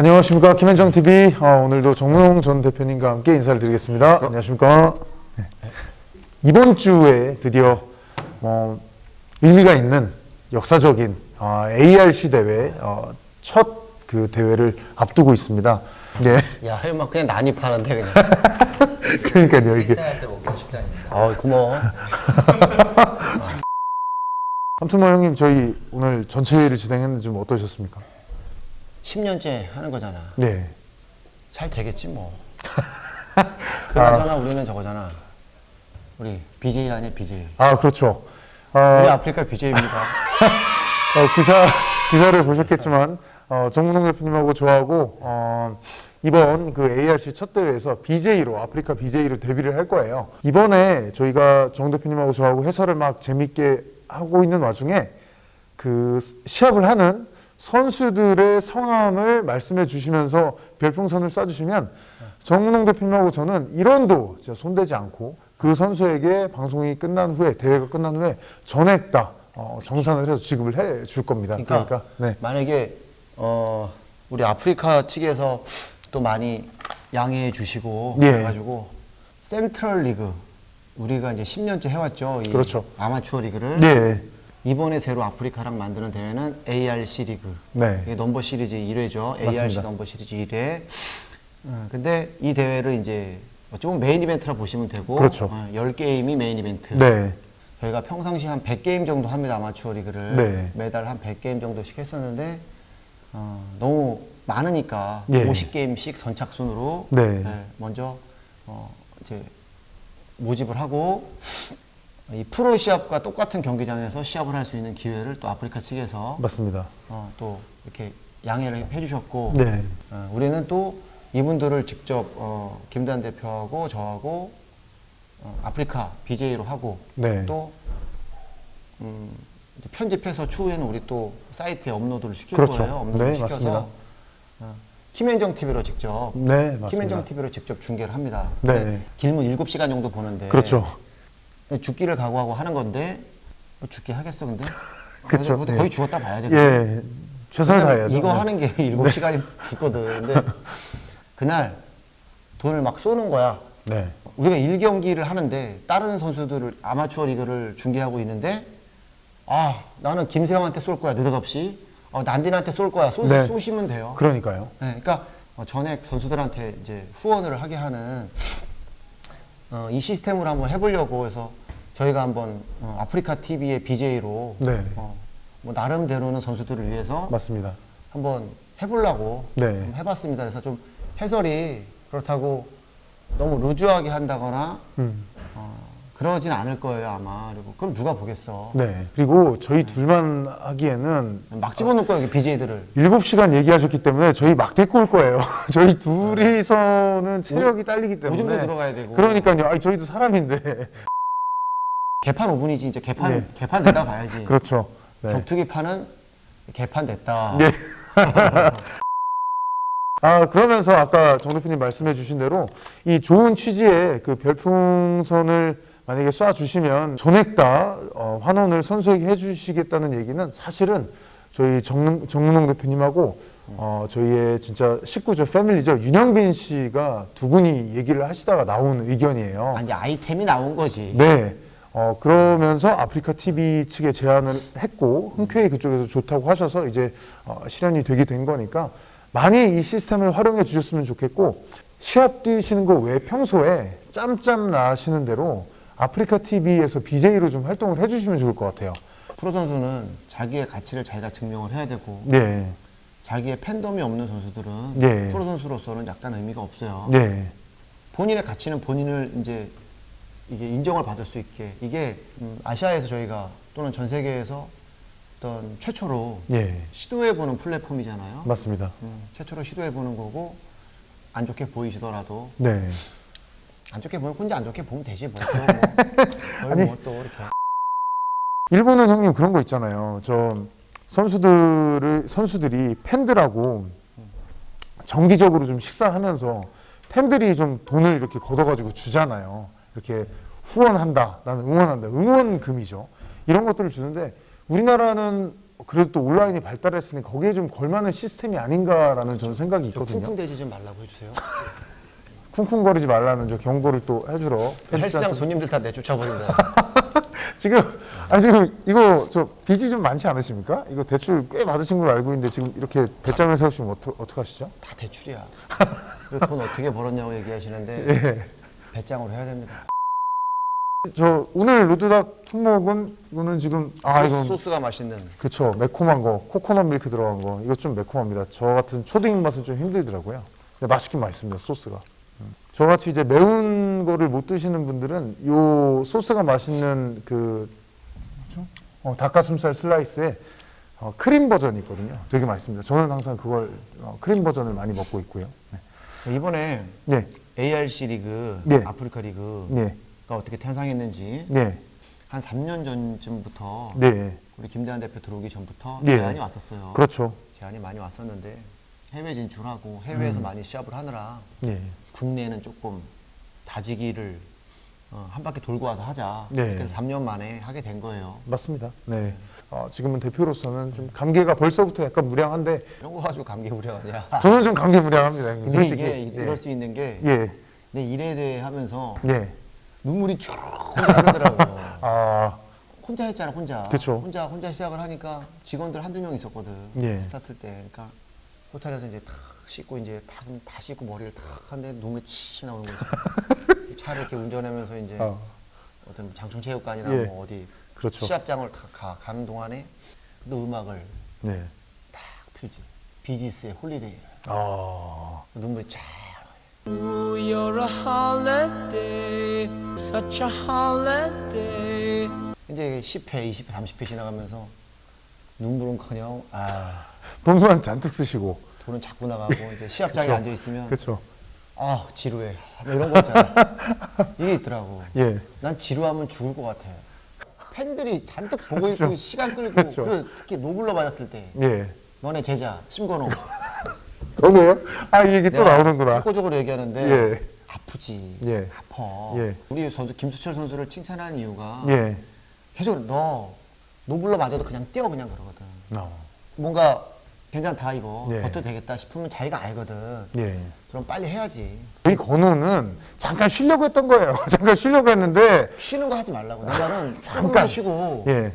안녕하십니까 김현정 TV 어, 오늘도 정문홍 전 대표님과 함께 인사를 드리겠습니다. 안녕하십니까. 네. 이번 주에 드디어 뭐 의미가 있는 역사적인 어, ARC 대회 어, 첫그 대회를 앞두고 있습니다. 네, 야, 설마 그냥 난입하는데 그냥. 그러니까요 이게. 어, 고마워. 아무튼 뭐 형님 저희 오늘 전체 회의를 진행했는데 좀 어떠셨습니까? 10년째 하는 거잖아. 네, 잘 되겠지 뭐. 그나저나 우리는 저거잖아. 우리 BJ 아니야 BJ. 아 그렇죠. 우리 어, 아프리카 BJ입니다. 어, 기사 기사를 보셨겠지만 어, 정문홍 대표님하고 저하고 어, 이번 그 ARC 첫 대회에서 BJ로 아프리카 BJ로 데뷔를 할 거예요. 이번에 저희가 정 대표님하고 저하고 해설을 막 재밌게 하고 있는 와중에 그 시합을 하는 선수들의 성함을 말씀해 주시면서 별풍선을 쏴주시면 정문홍 대표님하고 저는 1원도 진짜 손대지 않고 그 선수에게 방송이 끝난 후에 대회가 끝난 후에 전액 다 어, 정산을 해서 지급을 해 줄 겁니다. 그러니까, 그러니까, 네. 만약에 어, 우리 아프리카 측에서 또 많이 양해해 주시고 예. 그래가지고 센트럴 리그 우리가 이제 10년째 해왔죠. 이 그렇죠. 아마추어 리그를. 네. 이번에 새로 아프리카랑 만드는 대회는 ARC 리그. 네. 이게 넘버 시리즈 1회죠. ARC 맞습니다. 넘버 시리즈 1회. 어, 근데 이 대회를 이제 어쩌면 메인 이벤트라 보시면 되고 그렇죠. 어, 10게임이 메인 이벤트. 네. 저희가 평상시 한 100게임 정도 합니다. 아마추어 리그를. 네. 매달 한 100게임 정도씩 했었는데 어, 너무 많으니까 예. 50게임씩 선착순으로 네. 예, 먼저 어, 이제 모집을 하고 이 프로 시합과 똑같은 경기장에서 시합을 할 수 있는 기회를 또 아프리카 측에서 맞습니다. 어, 또 이렇게 양해를 해주셨고 네. 어, 우리는 또 이분들을 직접 어, 김단 대표하고 저하고 어, 아프리카 BJ로 하고 네. 또 음, 이제 편집해서 추후에는 우리 또 사이트에 업로드를 시킬 그렇죠. 거예요. 업로드 네, 시켜서 맞습니다. 어, 김현정 TV로 직접 네, 맞습니다. 김현정 TV로 직접 중계를 합니다. 네. 근데 길면 7시간 정도 보는데 그렇죠. 죽기를 각오하고 하는 건데 뭐 죽기 하겠어 근데? 그쵸, 거의, 네. 거의 죽었다 봐야 돼. 예. 최선을 다해야죠. 이거 네. 하는 게 7시간이 죽거든. 근데 그날 돈을 막 쏘는 거야. 네. 우리가 1경기를 하는데 다른 선수들을 아마추어 리그를 중계하고 있는데 아 나는 김세영한테 쏠 거야 느닷없이 어, 난딘한테 쏠 거야 쏘, 네. 쏘시면 돼요. 그러니까요. 네, 그러니까 어, 전액 선수들한테 이제 후원을 하게 하는 어, 이 시스템으로 한번 해보려고 해서 저희가 한번 어, 아프리카 TV의 BJ로 네. 어, 뭐 나름대로는 선수들을 위해서 맞습니다. 한번 해보려고 네. 한번 해봤습니다. 그래서 좀 해설이 그렇다고 너무 루즈하게 한다거나 음. 어, 그러진 않을 거예요 아마. 그리고 그럼 누가 보겠어? 네. 그리고 저희 둘만 하기에는 막 집어넣을 거예요 BJ들을. 7시간 얘기하셨기 때문에 저희 막 데리고 올 거예요. 저희 둘이서는 체력이 딸리기 때문에. 오줌도 들어가야 되고. 그러니까요. 아니, 저희도 사람인데. 개판 5분이지 이제 개판 네. 개판 됐다 봐야지. 그렇죠. 네. 격투기판은 개판 됐다. 네. 아 그러면서 아까 정 대표님 말씀해 주신 대로 이 좋은 취지의 그 별풍선을 만약에 쏴 주시면 전액 다 어, 환원을 선수에게 해주시겠다는 얘기는 사실은 저희 정릉, 정릉 대표님하고 어, 저희의 진짜 식구죠 패밀리죠 윤영빈 씨가 두 분이 얘기를 하시다가 나온 의견이에요. 아니 아이템이 나온 거지. 네. 어, 그러면서 아프리카 TV 측에 제안을 했고, 흔쾌히 그쪽에서 좋다고 하셔서 이제 어, 실현이 되게 된 거니까 많이 이 시스템을 활용해 주셨으면 좋겠고, 시합 뛰시는 거 외에 평소에 짬짬 나시는 대로 아프리카 TV에서 BJ로 좀 활동을 해 주시면 좋을 것 같아요. 프로 선수는 자기의 가치를 자기가 증명을 해야 되고 네. 자기의 팬덤이 없는 선수들은 네. 프로 선수로서는 약간 의미가 없어요. 네. 본인의 가치는 본인을 이제 이게 인정을 받을 수 있게 이게 음, 아시아에서 저희가 또는 전 세계에서 어떤 최초로 네. 시도해보는 플랫폼이잖아요. 맞습니다. 음, 최초로 시도해보는 거고 안 좋게 보이시더라도 네. 안 좋게 보면 혼자 안 좋게 보면 되지 뭐 또뭐 아니. 뭐또 이렇게 일본은 형님 그런 거 있잖아요. 저 선수들을 선수들이 팬들하고 정기적으로 좀 식사하면서 팬들이 좀 돈을 이렇게 걷어가지고 주잖아요. 이렇게 후원한다, 나는 응원한다, 응원금이죠. 이런 것들을 주는데 우리나라는 그래도 또 온라인이 발달했으니 거기에 좀 걸맞는 시스템이 아닌가라는 저는 생각이 있거든요. 쿵쿵대지 좀 말라고 해주세요. 쿵쿵거리지 말라는 저 경고를 또 해주러 헬스장 편집장한테 손님들 다 내쫓아버린다. 지금 아 지금 이거 저 빚이 좀 많지 않으십니까? 이거 대출 꽤 받으신 걸로 알고 있는데 지금 이렇게 배짱을 세우시면 어떡 어떡 하시죠? 다 대출이야. 이거 돈 어떻게 벌었냐고 얘기하시는데 예. 배짱으로 해야 됩니다. 저 오늘 로드닥 품목은 이거는 지금 아 이건 소스가 맛있는. 그쵸 매콤한 거 코코넛 밀크 들어간 거 이거 좀 매콤합니다. 저 같은 초딩 입맛은 좀 힘들더라고요. 근데 맛있긴 맛있습니다 소스가. 음. 저같이 이제 매운 거를 못 드시는 분들은 요 소스가 맛있는 그 뭐죠? 어, 닭가슴살 슬라이스에 어, 크림 버전이 있거든요. 되게 맛있습니다. 저는 항상 그걸 어, 크림 버전을 많이 먹고 있고요. 네. 이번에 네, ARC 리그, 네. 아프리카 리그가 네, 어떻게 탄생했는지 네, 한 3년 전쯤부터 네, 우리 김대한 대표 들어오기 전부터 네. 제안이 왔었어요. 그렇죠. 제안이 많이 왔었는데 해외 진출하고 해외에서 음. 많이 시합을 하느라 네, 국내에는 조금 다지기를 어, 한 바퀴 돌고 와서 하자. 네. 그래서 3년 만에 하게 된 거예요. 맞습니다. 네, 어, 지금은 대표로서는 좀 감개가 벌써부터 약간 무량한데 이런 거 가지고 감개무량하냐. 저는 좀 감개무량합니다. 형님, 근데 솔직히. 이게 이- 예. 이럴 수 있는 게 내 예, 일에 대해 하면서 예. 눈물이 쭉 흐르더라고. 아, 혼자 했잖아, 혼자. 그쵸. 혼자 혼자 시작을 하니까 직원들 한두 명 있었거든. 예. 스타트 때. 그러니까 호텔에서 이제 탁 씻고 이제 탁, 다 씻고 머리를 탁 하는데 눈물이 치 나오는 거지. 차를 이렇게 운전하면서 이제 어, 어떤 장충체육관이나 예. 뭐 어디 그렇죠. 시합장을 다 가, 가는 동안에 또 음악을 네. 딱 틀지. 비지스의 홀리데이를. 아, 눈물이 쫙. Ooh, you're a holiday, such a holiday. 이제 10회, 20회, 30회 지나가면서 눈물은커녕 아 돈만 잔뜩 쓰시고. 돈은 자꾸 나가고 이제 시합장에. 앉아 있으면 그렇죠. 아 지루해 아, 뭐 이런 거 있잖아 이게 있더라고 예. 난 지루하면 죽을 것 같아 팬들이 잔뜩 보고 있고 그쵸. 시간 끌고. 그리고 특히 노블러 맞았을 때 예. 너네 제자 심건호 너네요? 아, 이 얘기 또 나오는구나. 참고적으로 얘기하는데 예. 아프지 예. 아파 예. 우리 선수 김수철 선수를 칭찬하는 이유가 예. 계속 너 노블러 맞아도 그냥 뛰어 그냥 그러거든 어. 뭔가 괜찮다 이거 예. 버텨도 되겠다 싶으면 자기가 알거든 예. 그럼 빨리 해야지 이 건우는 잠깐 쉬려고 했던 거예요. 잠깐 쉬려고 했는데, 쉬는 거 하지 말라고 내 말은 잠깐. 쉬고 예.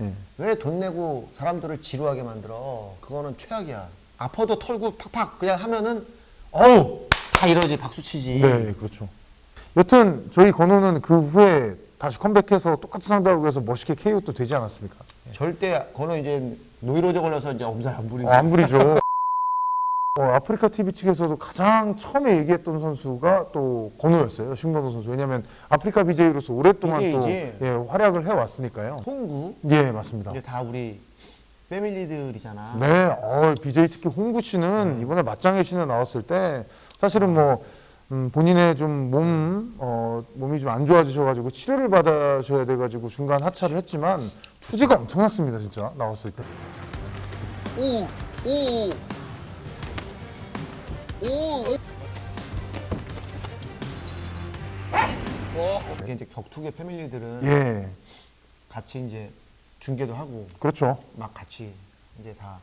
예. 왜 돈 내고 사람들을 지루하게 만들어 그거는 최악이야 아파도 털고 팍팍 그냥 하면은 어우 다 이러지 박수 치지 네, 그렇죠. 여튼 저희 건우는 그 후에 다시 컴백해서 똑같은 상대하고 해서 멋있게 KO도 되지 않았습니까? 절대 그거는 이제 노이로제 걸려서 이제 엄살 안 부리고 어, 안 부리죠. 어, 아프리카 TV 측에서도 가장 처음에 얘기했던 선수가 또 건우였어요. 신건우 선수. 왜냐하면 아프리카 BJ로서 오랫동안 또 BJ지. 예, 활약을 해왔으니까요. 홍구 예, 맞습니다. 이제 다 우리 패밀리들이잖아 네, 어, BJ 특히 홍구 씨는 이번에 맞짱의 신에 나왔을 때 사실은 뭐 음, 본인의 좀 몸, 어, 몸이 좀 안 좋아지셔가지고 치료를 받으셔야 돼가지고 중간 하차를 했지만 투지가 엄청났습니다, 진짜 나왔을 때. 오! 오! 오! 이게 이제 격투기 패밀리들은 예, 같이 이제 중계도 하고 그렇죠. 막 같이 이제 다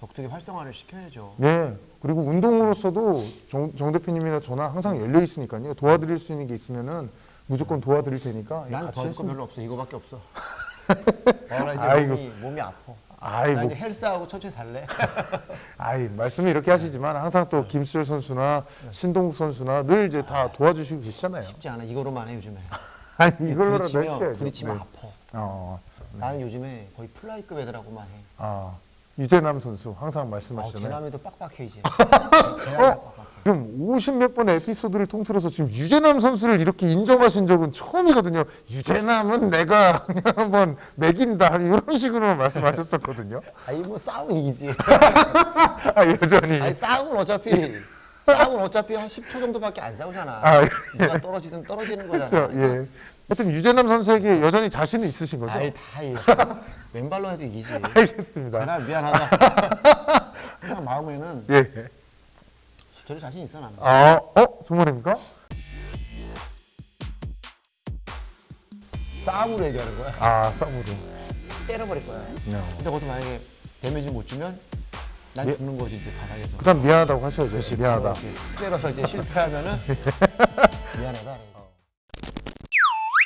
격투기 활성화를 시켜야죠. 예, 그리고 운동으로서도 정, 정 대표님이나 저나 항상 열려 있으니까요. 도와드릴 수 있는 게 있으면은 무조건 도와드릴 테니까 예, 난 도와줄 거 별로 없어. 이거밖에 없어. 아, 나 이제 아이고. 몸이, 몸이 아파. 아이, 나 뭐, 이제 헬스하고 천천히 살래. 아이, 말씀을 이렇게 하시지만 항상 또 김수철 선수나 신동국 선수나 늘 이제 다 도와주시고 계시잖아요. 쉽지 않아. 이거로만 해 요즘에. 아니, 이걸로라도 부딪히면 해주셔야죠. 부딪히면 네. 아파. 어, 나는 요즘에 거의 플라이급 애들하고만 해. 아, 유재남 선수 항상 아, 말씀하시잖아요. 제남이도 빡빡해 이제. 제남이 빡빡해. 지금 50몇 번의 에피소드를 통틀어서 지금 유재남 선수를 이렇게 인정하신 적은 처음이거든요. 유재남은 내가 그냥 한번 매긴다 이런 식으로 말씀하셨었거든요. 아니 뭐 싸움 이기지. 아 여전히 아니 싸움은 어차피 싸움은 어차피 한 10초 정도밖에 안 싸우잖아. 아, 예. 누가 떨어지든 떨어지는 거잖아. 그렇죠. 예. 하여튼 유재남 선수에게 여전히 자신은 있으신 거죠? 아이 다 이. 왼발로 해도 이기지. 알겠습니다. 제남 미안하다. 그냥 마음에는 예. 수철이 자신 있어 나는. 아, 어 정말입니까? 싸움으로 얘기하는 거야. 아 싸움으로. 때려버릴 거야. 네. 근데 거기서 만약에 데미지 못 주면 난 예. 죽는 거지 이제 바닥에서. 그다음 미안하다고 하셔야죠. 미안하다. 이렇게 때려서 이제 실패하면은 미안하다.